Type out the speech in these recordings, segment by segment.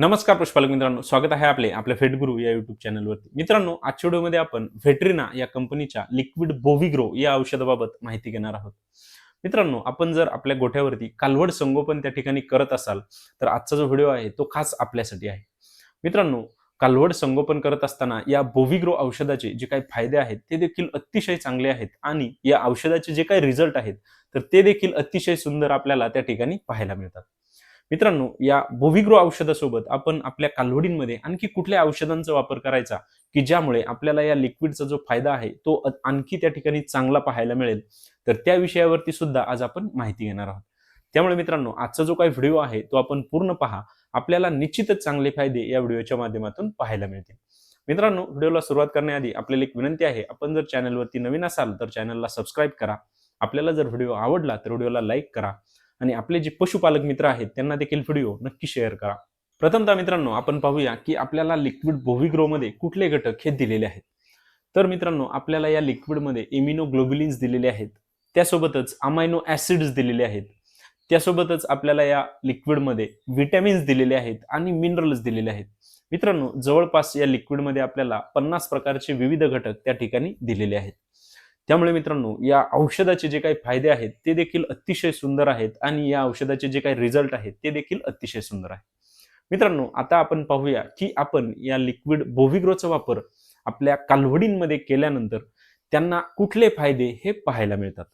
नमस्कार पुष्पालक मित्रांनो स्वागत आहे आपले आपल्या फेटगुरु या युट्यूब चॅनलवरती मित्रांनो आजच्या व्हिडिओमध्ये आपण व्हेटरिना या कंपनीच्या लिक्विड बोविग्रो या औषधाबाबत माहिती घेणार आहोत. मित्रांनो आपण जर आपल्या गोठ्यावरती कालवड संगोपन त्या ठिकाणी करत असाल तर आजचा जो व्हिडिओ आहे तो खास आपल्यासाठी आहे. मित्रांनो कालवड संगोपन करत असताना या बोविग्रो औषधाचे जे काही फायदे आहेत ते देखील अतिशय चांगले आहेत आणि या औषधाचे जे काही रिझल्ट आहेत तर ते देखील अतिशय सुंदर आपल्याला त्या ठिकाणी पाहायला मिळतात. मित्रांनो या बोविग्रो औषधासोबत आपण आपल्या कालवडींमध्ये आणखी कुठल्या औषधांचा वापर करायचा की ज्यामुळे आपल्याला या लिक्विडचा जो फायदा आहे तो आणखी त्या ठिकाणी चांगला पाहायला मिळेल? तर त्या विषयावरती सुद्धा आज आपण माहिती घेणार आहोत. त्यामुळे मित्रांनो आजचा जो काही व्हिडिओ आहे तो आपण पूर्ण पहा. आपल्याला निश्चितच चांगले फायदे या व्हिडिओच्या माध्यमातून पाहायला मिळतील. मित्रांनो व्हिडिओला सुरुवात करण्याआधी आपल्याला एक विनंती आहे आपण जर चॅनलवरती नवीन असाल तर चॅनलला सबस्क्राईब करा. आपल्याला जर व्हिडिओ आवडला तर व्हिडिओला लाईक करा. आणि आपले जे पशुपालक मित्र आहेत त्यांना देखील व्हिडिओ नक्की शेअर करा. प्रथमतः मित्रांनो आपण पाहूया की आपल्याला लिक्विड बोविग्रोमध्ये कुठले घटक हे दिलेले आहेत. तर मित्रांनो आपल्याला या लिक्विडमध्ये इम्युनोग्लोबिलिन्स दिलेले आहेत. त्यासोबतच अमायनो ॲसिड्स दिलेले आहेत. त्यासोबतच आपल्याला या लिक्विडमध्ये व्हिटॅमिन्स दिलेले आहेत आणि मिनरल्स दिलेले आहेत. मित्रांनो जवळपास या लिक्विडमध्ये आपल्याला पन्नास प्रकारचे विविध घटक त्या ठिकाणी दिलेले आहेत. त्यामुळे मित्रांनो या औषधाचे जे काही फायदे आहेत ते देखील अतिशय सुंदर आहेत आणि या औषधाचे जे काही रिझल्ट आहेत ते देखील अतिशय सुंदर आहे. मित्रांनो आता आपण पाहूया की आपण या लिक्विड बोव्हिग्रोचा वापर आपल्या कालवडींमध्ये केल्यानंतर त्यांना कुठले फायदे हे पाहायला मिळतात?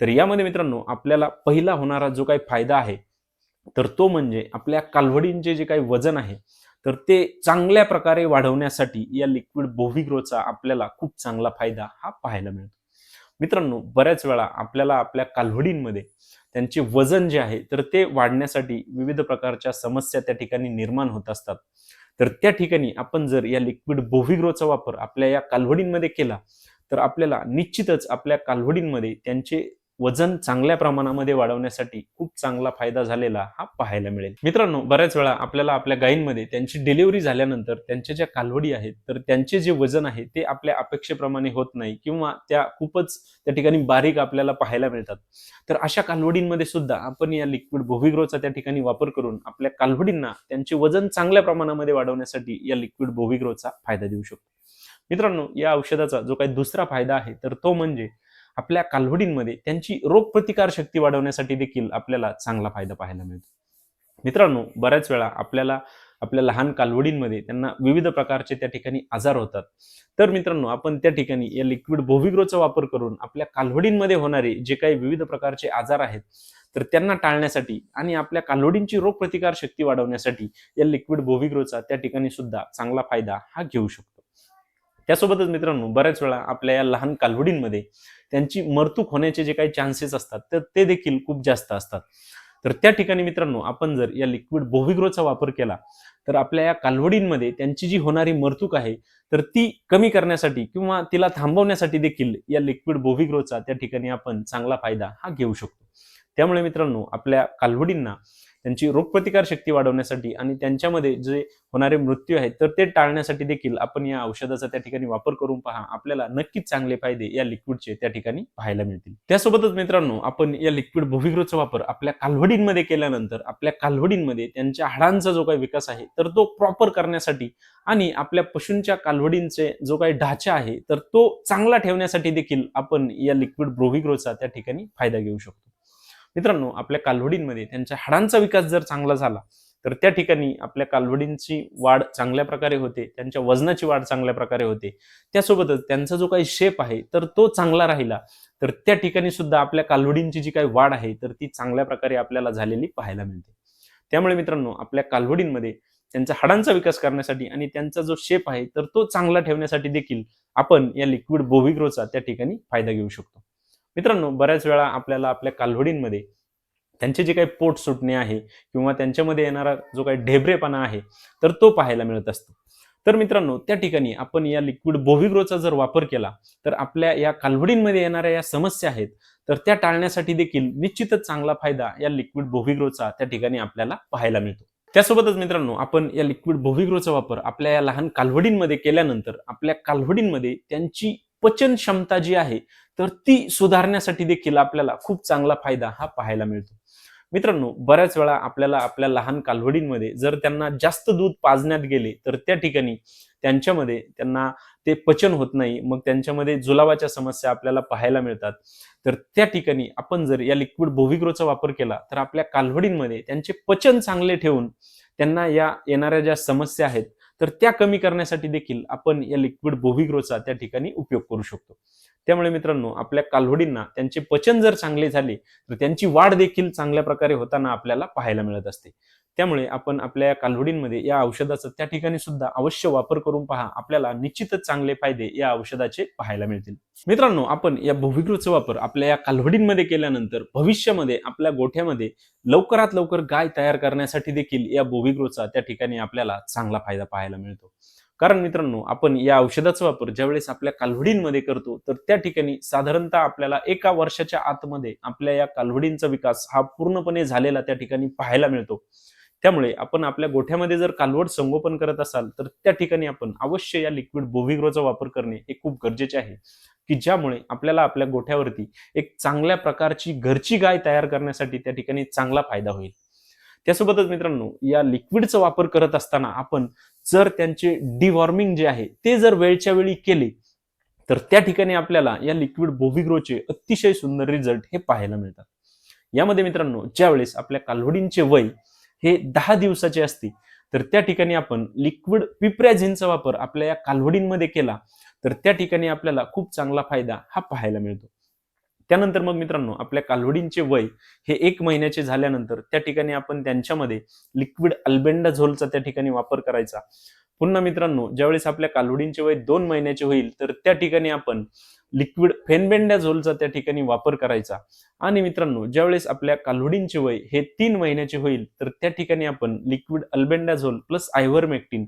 तर यामध्ये मित्रांनो आपल्याला पहिला होणारा जो काही फायदा आहे तर तो म्हणजे आपल्या कालवडींचे जे काही वजन आहे तर ते चांगल्या प्रकारे वाढवण्यासाठी या लिक्विड बोव्हिग्रोचा आपल्याला खूप चांगला फायदा हा पाहायला मिळतो. मित्रांनो बऱ्याच वेळा आपल्याला आपल्या कालवडींमध्ये त्यांचे वजन जे आहे तर ते वाढण्यासाठी विविध प्रकारच्या समस्या त्या ठिकाणी निर्माण होत असतात. तर त्या ठिकाणी आपण जर या लिक्विड बोव्हिग्रोचा वापर आपल्या या कालवडींमध्ये केला तर आपल्याला निश्चितच आपल्या कालवडींमध्ये त्यांचे वजन चांगल्या प्रमाणामध्ये वाढवण्यासाठी खूप चांगला फायदा झालेला हा पाहायला मिळेल. मित्रांनो बऱ्याच वेळा आपल्याला आपल्या गायींमध्ये त्यांची डिलिव्हरी झाल्यानंतर त्यांच्या ज्या कालवडी आहेत तर त्यांचे जे वजन आहे ते आपल्या अपेक्षेप्रमाणे होत नाही किंवा त्या खूपच त्या ठिकाणी बारीक आपल्याला पाहायला मिळतात. तर अशा कालवडींमध्ये सुद्धा आपण या लिक्विड बोव्हिग्रोचा त्या ठिकाणी वापर करून आपल्या कालवडींना त्यांचे वजन चांगल्या प्रमाणामध्ये वाढवण्यासाठी या लिक्विड बोव्हिग्रोचा फायदा देऊ शकतो. मित्रांनो या औषधाचा जो काही दुसरा फायदा आहे तर तो म्हणजे आपल्या कालवडींमध्ये त्यांची रोगप्रतिकार शक्ती वाढवण्यासाठी देखील आपल्याला चांगला फायदा पाहायला मिळतो. मित्रांनो बऱ्याच वेळा आपल्याला आपल्या लहान कालवडींमध्ये त्यांना विविध प्रकारचे त्या ठिकाणी आजार होतात. तर मित्रांनो आपण त्या ठिकाणी या लिक्विड बोविग्रोचा वापर करून आपल्या कालवडींमध्ये होणारे जे काही विविध प्रकारचे आजार आहेत तर त्यांना टाळण्यासाठी आणि आपल्या कालवडींची रोगप्रतिकार शक्ती वाढवण्यासाठी या लिक्विड बोविग्रोचा त्या ठिकाणी सुद्धा चांगला फायदा हा घेऊ शकतो. त्यासोबतच मित्रांनो बऱ्याच वेळा आपल्या या लहान कालवडींमध्ये त्यांची मरतूक होण्याचे जे काही चान्सेस असतात तर ते देखील खूप जास्त असतात. तर त्या ठिकाणी मित्रांनो आपण जर या लिक्विड बोव्हिग्रोचा वापर केला तर आपल्या या कालवडींमध्ये त्यांची जी होणारी मरतूक आहे तर ती कमी करण्यासाठी किंवा तिला थांबवण्यासाठी देखील या लिक्विड बोव्हिग्रोचा त्या ठिकाणी आपण चांगला फायदा हा घेऊ शकतो. त्यामुळे मित्रांनो आपल्या कालवडींना त्यांची रोगप्रतिकार शक्ती वाढवण्यासाठी आणि त्यांच्यामध्ये जे होणारे मृत्यू आहेत तर ते टाळण्यासाठी देखील आपण या औषधाचा त्या ठिकाणी वापर करून पहा. आपल्याला नक्कीच चांगले फायदे या लिक्विडचे त्या ठिकाणी पाहायला मिळतील. त्यासोबतच मित्रांनो आपण या लिक्विड बोव्हिग्रोचा वापर आपल्या कालवडींमध्ये केल्यानंतर आपल्या कालवडींमध्ये त्यांच्या हाडांचा जो काही विकास आहे तर तो प्रॉपर करण्यासाठी आणि आपल्या पशूंच्या कालवडींचे जो काही ढाचा आहे तर तो चांगला ठेवण्यासाठी देखील आपण या लिक्विड ब्रोव्हिग्रोचा त्या ठिकाणी फायदा घेऊ शकतो. मित्रांनो आपल्या कालवडींमध्ये त्यांच्या हाडांचा विकास जर चांगला झाला तर त्या ठिकाणी आपल्या कालवडींची वाढ चांगल्या प्रकारे होते त्यांच्या वजनाची वाढ चांगल्या प्रकारे होते. त्यासोबतच त्यांचा जो काही शेप आहे तर तो चांगला राहिला तर त्या ठिकाणी सुद्धा आपल्या कालवडींची जी काही वाढ आहे तर ती चांगल्या प्रकारे आपल्याला झालेली पाहायला मिळते. त्यामुळे मित्रांनो आपल्या कालवडींमध्ये त्यांचा हाडांचा विकास करण्यासाठी आणि त्यांचा जो शेप आहे तर तो चांगला ठेवण्यासाठी देखील आपण या लिक्विड बोव्हिग्रोचा त्या ठिकाणी फायदा घेऊ शकतो. मित्रांनो बऱ्याच वेळा आपल्याला आपल्या कालवडींमध्ये त्यांचे जे काही पोट सुटणे आहे किंवा त्यांच्यामध्ये येणारा जो काही ढेबरेपणा आहे तर तो पाहायला मिळत असतो. तर मित्रांनो त्या ठिकाणी आपण या लिक्विड बोव्हिग्रोचा जर वापर केला तर आपल्या या कालवडींमध्ये येणाऱ्या या समस्या आहेत तर त्या टाळण्यासाठी देखील निश्चितच चांगला फायदा या लिक्विड बोव्हिग्रोचा त्या ठिकाणी आपल्याला पाहायला मिळतो. त्यासोबतच मित्रांनो आपण या लिक्विड बोव्हिग्रोचा वापर आपल्या या लहान कालवडींमध्ये केल्यानंतर आपल्या कालवडींमध्ये त्यांची पचन क्षमता जी आहे तर ती सुधारण्यासाठी देखील आपल्याला खूप चांगला फायदा हा पाहायला मिळतो. मित्रांनो बऱ्याच वेळा आपल्याला आपल्या लहान कालवडींमध्ये जर त्यांना जास्त दूध पाजण्यात गेले तर त्या ठिकाणी त्यांच्यामध्ये त्यांना ते पचन होत नाही मग त्यांच्यामध्ये जुलाबाच्या समस्या आपल्याला पाहायला मिळतात. तर त्या ठिकाणी आपण जर या लिक्विड भोविग्रोचा वापर केला तर आपल्या कालवडींमध्ये त्यांचे पचन चांगले ठेवून त्यांना या येणाऱ्या ज्या समस्या आहेत तर त्या कमी करण्यासाठी देखील आपण या लिक्विड बोव्हिग्रोचा त्या ठिकाणी उपयोग करू शकतो. त्यामुळे मित्रांनो आपल्या कालवडींना त्यांचे पचन जर चांगले झाले तर त्यांची वाढ देखील चांगल्या प्रकारे होताना आपल्याला पाहायला मिळत असते. त्यामुळे आपण आपल्या या कालवडींमध्ये या औषधाचा त्या ठिकाणी सुद्धा अवश्य वापर करून पहा. आपल्याला निश्चितच चांगले फायदे या औषधाचे पाहायला मिळतील. मित्रांनो आपण या भूविकृतचा वापर आपल्या या कालवडींमध्ये केल्यानंतर भविष्यामध्ये आपल्या गोठ्यामध्ये लवकरात लवकर गाय तयार करण्यासाठी देखील या बोविग्रोचा त्या ठिकाणी आपल्याला चांगला फायदा पाहायला मिळतो. कारण मित्रांनो आपण या औषधाचा वापर ज्यावेळेस आपल्या कालवडींमध्ये करतो तर त्या ठिकाणी साधारणतः आपल्याला एका वर्षाच्या आतमध्ये आपल्या या कालवडींचा विकास हा पूर्णपणे झालेला त्या ठिकाणी पाहायला मिळतो. त्यामुळे आपण आपल्या गोठ्यामध्ये जर कालवड संगोपन करत असाल तर त्या ठिकाणी आपण अवश्य या लिक्विड बोव्हिग्रोचा वापर करणे हे खूप गरजेचे आहे की ज्यामुळे आपल्याला आपल्या गोठ्यावरती एक चांगल्या प्रकारची घरची गाय तयार करण्यासाठी त्या ठिकाणी चांगला फायदा होईल. त्यासोबतच मित्रांनो या लिक्विडचा वापर करत असताना आपण जर त्यांचे डिवॉर्मिंग जे आहे ते जर वेळच्या वेळी केले तर त्या ठिकाणी आपल्याला या लिक्विड बोव्हिग्रोचे अतिशय सुंदर रिझल्ट हे पाहायला मिळतात. यामध्ये मित्रांनो ज्यावेळेस आपल्या कालवडींचे वय हे दहा दिवसाचे असते तर त्या ठिकाणी आपण लिक्विड पिप्रॅझिनचा वापर आपल्या या कालवडींमध्ये केला तर त्या ठिकाणी आपल्याला खूप चांगला फायदा हा पाहायला मिळतो. त्यानंतर मग मित्रांनो आपल्या कालवडींचे वय हे एक महिन्याचे झाल्यानंतर त्या ठिकाणी आपण त्यांच्यामध्ये लिक्विड अल्बेंडाझोलचा त्या ठिकाणी वापर करायचा. पुन्हा मित्रांनो ज्यावेळेस आपल्या कालवडींचे वय दोन महिन्याचे होईल तर त्या ठिकाणी आपण लिक्विड फेनबेंडाझोलचा त्या ठिकाणी वापर करायचा. आणि मित्रांनो ज्यावेळेस आपल्या कालवडींचे वय हे तीन महिन्याचे होईल तर त्या ठिकाणी आपण लिक्विड अल्बेंडाझोल प्लस आयव्हरमेक्टिन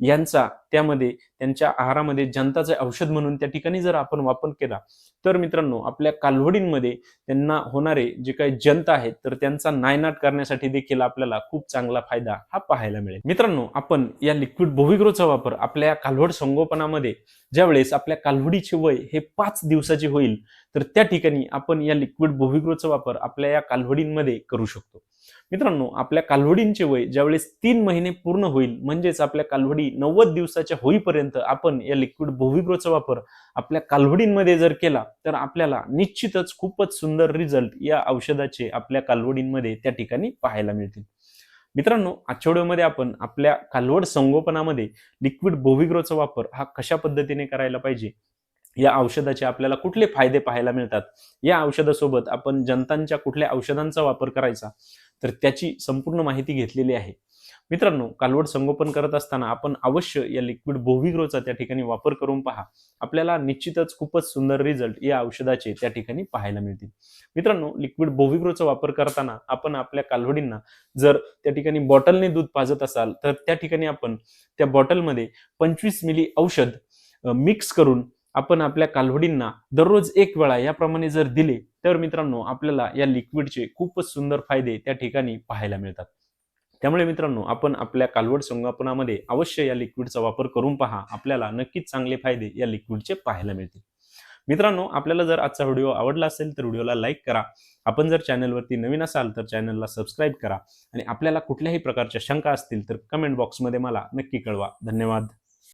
यांचा त्यामध्ये त्यांच्या आहारामध्ये जंताचे औषध म्हणून त्या ठिकाणी जर आपण वापर केला तर मित्रांनो आपल्या कालवडींमध्ये त्यांना होणारे जे काही जंत आहेत तर त्यांचा नायनाट करण्यासाठी देखील आपल्याला खूप चांगला फायदा हा पाहायला मिळेल. मित्रांनो आपण या लिक्विड बोव्हिग्रोचा वापर आपल्या कालवड संगोपनामध्ये ज्यावेळेस आपल्या कालवडीचे वय हे पाच दिवसाचे होईल तर त्या ठिकाणी आपण या लिक्विड बोव्हिग्रोचा वापर आपल्या या कालवडींमध्ये करू शकतो. मित्रांनो आपल्या कालवडींचे वय ज्यावेळेस तीन महिने पूर्ण होईल म्हणजेच आपल्या कालवडी नव्वद दिवसाच्या होईपर्यंत आपण या लिक्विड बोव्हिग्रोचा वापर आपल्या कालवडींमध्ये जर केला तर आपल्याला निश्चितच खूपच सुंदर रिझल्ट या औषधाचे आपल्या कालवडींमध्ये त्या ठिकाणी पाहायला मिळतील. मित्रांनो आजच्या व्हिडिओमध्ये आपण आपल्या कालवड संगोपनामध्ये लिक्विड बोव्हिग्रोचा वापर हा कशा पद्धतीने करायला पाहिजे या औषधाचे आपल्याला कुठले फायदे पाहायला मिळतात या औषधासोबत आपण जनतांच्या कुठल्या औषधांचा वापर करायचा तर त्याची संपूर्ण माहिती घेतलेली आहे. मित्रांनो कालवड संगोपन करत असताना आपण अवश्य या लिक्विड बोव्हिग्रोचा त्या ठिकाणी वापर करून पहा. आपल्याला निश्चितच खूपच सुंदर रिझल्ट या औषधाचे त्या ठिकाणी पाहायला मिळतील. मित्रांनो लिक्विड बोव्हिग्रोचा वापर करताना आपण आपल्या कालवडींना जर त्या ठिकाणी बॉटलने दूध पाजत असाल तर त्या ठिकाणी आपण त्या बॉटलमध्ये पंचवीस मिली औषध मिक्स करून आपण आपल्या कालवडींना दररोज एक वेळा याप्रमाणे जर दिले तर मित्रांनो आपल्याला या लिक्विडचे खूपच सुंदर फायदे त्या ठिकाणी पाहायला मिळतात. त्यामुळे मित्रांनो आपण आपल्या कालवड संगोपनामध्ये अवश्य या लिक्विडचा वापर करून पहा. आपल्याला नक्कीच चांगले फायदे या लिक्विडचे पाहायला मिळतील. मित्रांनो आपल्याला जर आजचा व्हिडिओ आवडला असेल तर व्हिडिओला लाईक करा. आपण जर चॅनलवरती नवीन असाल तर चॅनलला सबस्क्राईब करा. आणि आपल्याला कुठल्याही प्रकारच्या शंका असतील तर कमेंट बॉक्समध्ये मला नक्की कळवा. धन्यवाद.